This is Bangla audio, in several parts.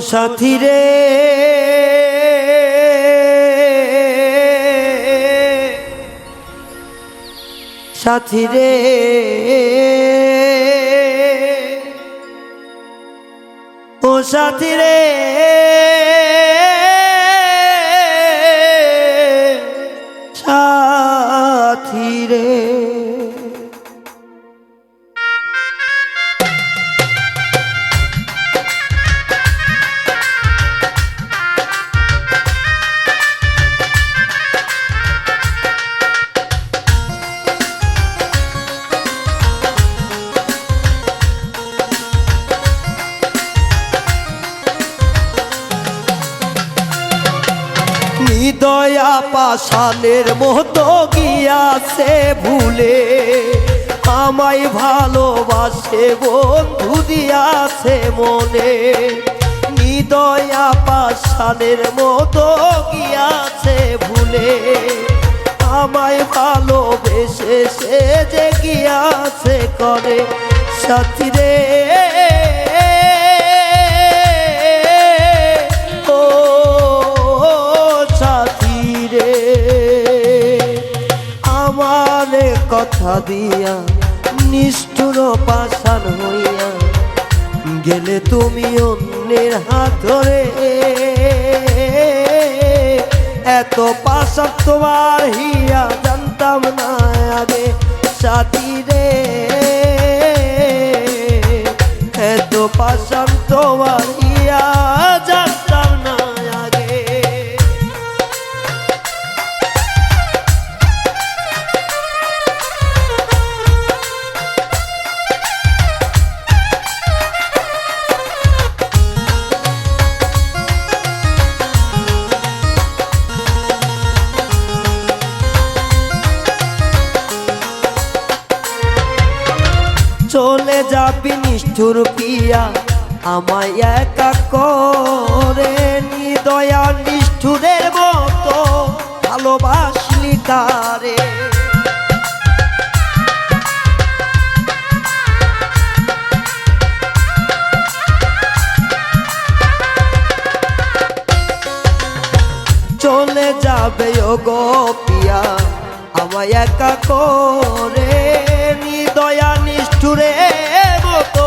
সাথী রে। সাথী রে। ও সাথী রে। হৃদয়া পাশালের মতো গিয়াছে ভুলে। আমায় ভালোবাসে বন্ধু দিয়াছে মনে। হৃদয়া পাশানের মতো গিয়াছে ভুলে। আমায় ভালোবেসে সে যে গিয়াছে করে। সাথী রে। আমার কথা দিয়া নিষ্ঠুর পাশান হইয়া গেলে তুমি অন্যের হাত ধরে। এত পাশান তোমার হিয়া জানতাম না আগে সাথী রে। এত পাশান চলে যাবি নিষ্ঠুর পিয়া আমায় একা করে নিদয়া নিষ্ঠুরের মতো। ভালোবাসলি তারে চলে যাবে ও গো পিয়া আমায় একা করে নিদয়া নিষ্ঠুরে মতো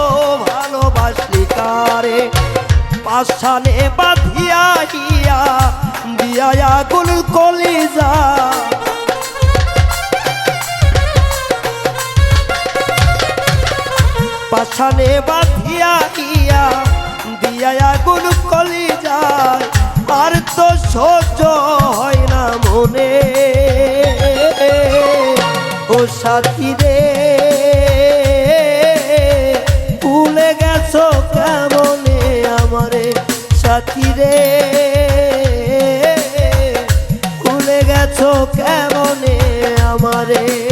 ভালোবাসলি কারে। পাশানে বাঁধিয়া হিয়া দিয়া গুল কলিজা। পাছানে বাঁধিয়া হিয়া দিয়া গুল কলি যায় আর তো সহ্য হয় না মনে। ও সাথী আমারে সাথী রে। ভুলে গেছো কেমনে আমারে?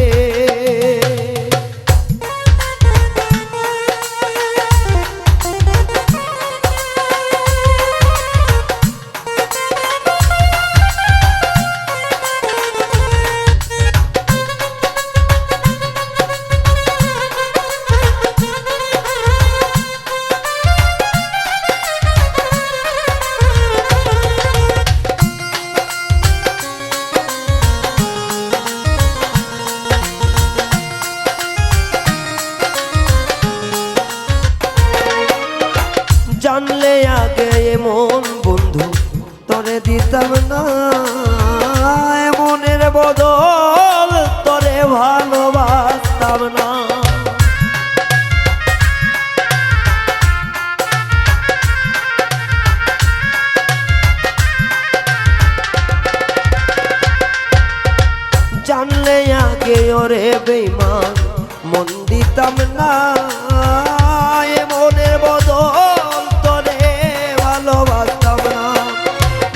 আগে ওরে বেইমান মন দিতাম না। মনের বদল তোরে ভালোবাসতাম না।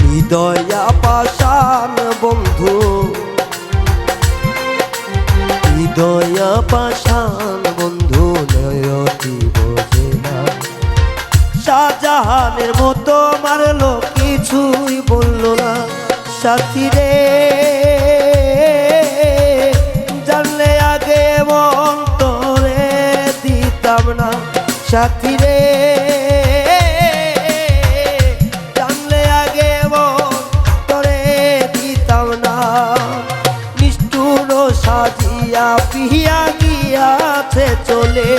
হৃদয়া পাশান বন্ধু, হৃদয়া পাশান বন্ধু বোঝে না। শাহজাহানের মতো মারলো কিছুই বলল না। সাথী রে সাথী রে। জানলে আগে তরে দিতাম না। নিষ্ঠুর সাজিয়া পিহিয়া গিয়াছে চলে।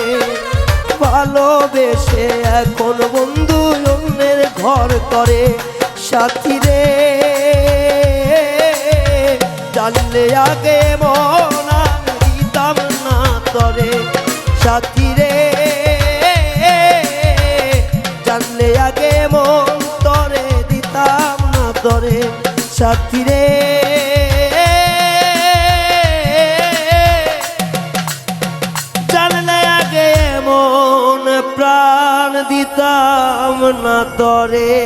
ভালোবেসে এখন বন্ধু অন্যের ঘর করে। সাথী রে, জানলে আগে মনা দিতাম না তরে। সাথী দিতাম না তরে সাথী রে। জানলে আগে মন প্রাণ দিতাম না তরে।